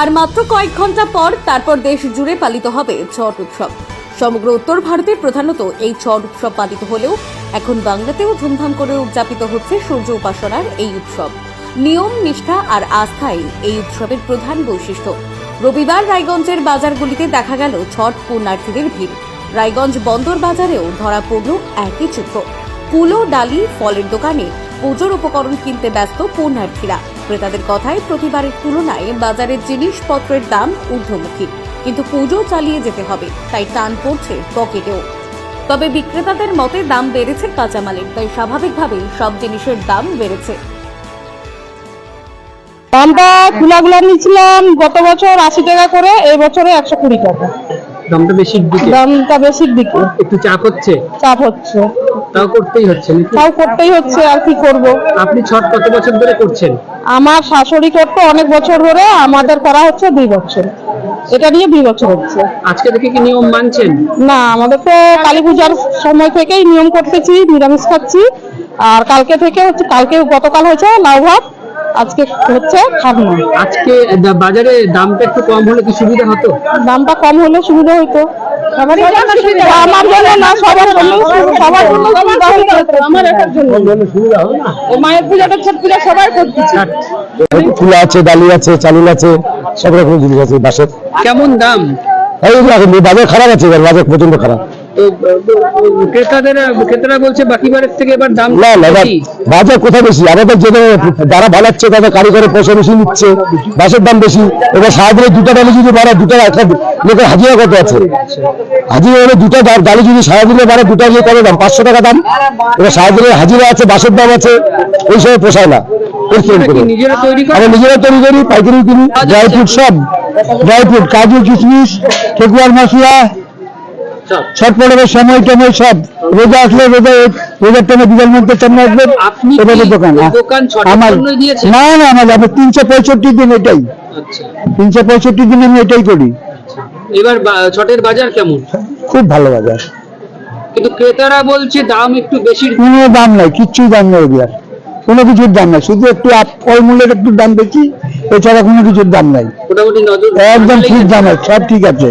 আর মাত্র কয়েক ঘণ্টা পর তারপর দেশ জুড়ে পালিত হবে ছট উৎসব। সমগ্র উত্তর ভারতে প্রধানত এই ছট উৎসব পালিত হলেও এখন বাংলাতেও ধুমধাম করে উদযাপিত হচ্ছে সূর্য উপাসনার এই উৎসব। নিয়ম, নিষ্ঠা আর আস্থাই এই উৎসবের প্রধান বৈশিষ্ট্য। রবিবার রায়গঞ্জের বাজারগুলিতে দেখা গেল ছট পুণ্যার্থীদের ভিড়। রায়গঞ্জ বন্দর বাজারেও ধরা পড়ল একই চিত্র। কুলো ডালি, ফলের দোকানে পুজোর উপকরণ কিনতে ব্যস্ত পুণ্যার্থীরা। ক্রেতাদের কথায় প্রতিবারের তুলনায় বাজারের জিনিসপত্রের দাম ঊর্ধ্বমুখী। কিন্তু পুজো চালিয়ে যেতে হবে তাই টান পড়ছে পকেটেও। তবে বিক্রেতাদের মতে দাম বেড়েছে কাঁচামালের তাই স্বাভাবিকভাবেই সব জিনিসের দাম বেড়েছে। দামটা খোলাগুলা নিয়েছিলাম গত বছর আশি টাকা করে এই বছরে একশো কুড়ি টাকা। দামটা বেশির দিকে? দামটা বেশির দিকে। একটু চাপ হচ্ছে? চাপ হচ্ছে। তাও করতেই হচ্ছে তাও করতেই হচ্ছে আর কি করব? আপনি ছট কত বছর ধরে করছেন? আমার শাশুড়ি করতো অনেক বছর ধরে আমাদের করা হচ্ছে দুই বছর। এটা নিয়ে দুই বছর হচ্ছে। আজকে থেকে কি নিয়ম মানছেন? না আমাদের তো কালী পূজার সময় থেকেই নিয়ম করতেছি নিরামিষ খাচ্ছি। আর কালকে থেকে হচ্ছে কালকে গতকাল হয়েছে লাউ ভাত আজকে হচ্ছে খাবনা আজকে বাজারে দামটা একটু কম হলে কি সুবিধা হতো? দামটা কম হলে সুবিধা হইতো। আমার জন্য না সবার জন্য সবার জন্য সুবিধা হইতো। আমার একার জন্য। ও মায়ের পূজাটা ছট পূজা সবাই করতেছে ফুলা আছে ডালি আছে চালুল আছে সব রকম জিনিস আছে বাসের। কেমন দাম? এই বাজার খারাপ আছে এবার বাজার প্রচণ্ড খারাপ। ক্রেতাদের ক্রেতারা বলছে বাকি থেকে এবার দাম না না বাজার কোথায় বেশি? আমাদের যে যারা বানাচ্ছে তাদের কারিগরের পয়সা বেশি নিচ্ছে বাসের দাম বেশি। এবার সারাদিনে দুটা ডালি যদি বাড়া দুটা একটা লোকের হাজিরা কত আছে? হাজিরা হলে দুটা ডা- ডালি যদি সারাদিনে বাড়ে দুটা দিয়ে কত দাম? পাঁচশো টাকা দাম। এবার সারাদিনে হাজিরা আছে বাসের দাম আছে ওই সময় পোষায় না। আমরা নিজেরা তৈরি করি পাইকারি কিনি ড্রাই ফ্রুট সব। ড্রাই ফ্রুট কাজু কিশমিশ ঠেকুয়ার মশলা ছট পড়ার সময় টময় সব। রোজা আসলে রোজা রোজার টাইমে বিকেল মধ্যে আসবেন আপনি এভাবে দোকান। আমার না না আমার আমার তিনশো পঁয়ষট্টি দিন এটাই। আচ্ছা। তিনশো পঁয়ষট্টি দিন আমি এটাই করি। এবার ছটের বাজার কেমন? খুব ভালো বাজার। কিন্তু ক্রেতারা বলছে দাম একটু বেশি। কোনো দাম নাই কিচ্ছুই দাম নেই এগুলার। কোনো কিছুর দাম নাই শুধু একটু ফলমূলের একটু দাম বেশি এছাড়া কোনো কিছুর দাম নাই। মোটামুটি একদম ঠিক দাম আছে সব ঠিক আছে।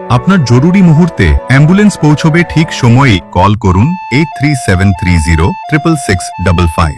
আপনার জরুরি মুহূর্তে অ্যাম্বুলেন্স পৌঁছবে ঠিক সময়ে কল করুন eight three seven three zero triple six double five